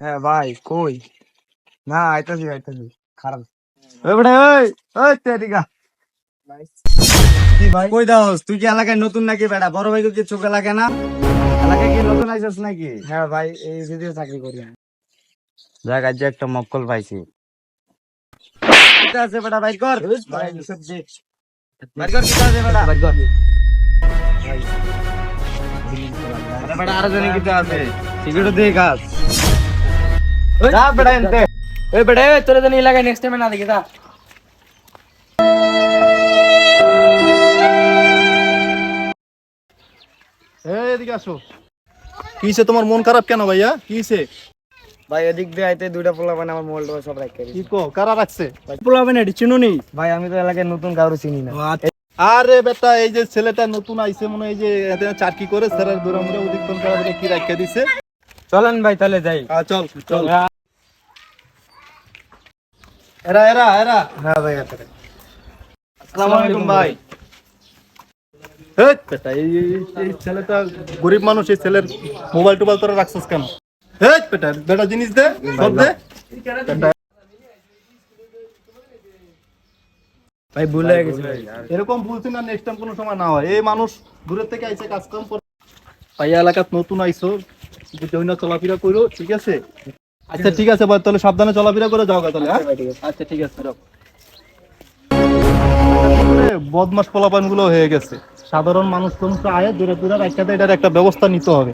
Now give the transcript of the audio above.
হ্যাঁ ভাই কই না আইতাছি আইতাছি খারাপ ওই বেটা ওই ওই তেরিকা কি ভাই কই দাওস তুই কি এলাকায় নতুন নাকি বেটা বড় ভাই কি চোখে লাগে না এলাকায় কি নতুন আইছস নাকি হ্যাঁ ভাই এই ভিডিও চাকরি করি আমি। দেখ আজ একটা মক্কল পাইছি কিতা আছে বেটা বাইর কর ভাই এসব দে। বাইর কর কিতা আছে বেটা ভাই, কর। আরে বেটা আরও জানি কিতা আছে সিগারেট দিয়ে গাছ যা বেটা এনতে বেটা তোরে তো নেক্সট টাইম না দেখি দা এদিকে আসো কিসে তোমার মন খারাপ কেন ভাইয়া কিসে ভাই এদিক দিয়ে আইতে দুইটা পোলা মানে আমার মোবাইলটা সব রাখতে কি কো কারা রাখছে পোলা মানে এটি চিনো নি ভাই আমি তো এলাকায় নতুন কারও চিনি না আরে বেটা এই যে ছেলেটা নতুন আইছে মনে হয় এই যে এতে চাকরি করে স্যারের দূরে মুড়ে কারা কি রাখিয়ে দিছে চলেন ভাই তাহলে যাই। চল চল। এরা এরা এরা। হ্যাঁ ভাই আসসালামু আলাইকুম ভাই। এই ছেলেটা গরিব মানুষ এই ছেলের মোবাইল টোবাইল তোরা রাখছিস কেন? এই বেটা বেটা জিনিস দে সব দে। ভাই ভুলে গেছি। ভাই এরকম বলছি না নেক্সট টাইম কোনো সময় না হয়। এই মানুষ দূরের থেকে আইছে কাজ কাম করে ভাই এলাকাত নতুন আইছো। জৈন চলাফেরা করো ঠিক আছে? আচ্ছা ঠিক আছে ভাই তাহলে সাবধানে চলাফেরা করে যাও তাহলে হ্যাঁ? আচ্ছা ঠিক আছে। যাও। বদমাস পোলাপানগুলো হয়ে গেছে। সাধারণ মানুষ মানুষ আয়ে দূরে দূরে রাখতে এটার একটা ব্যবস্থা নিতে হবে।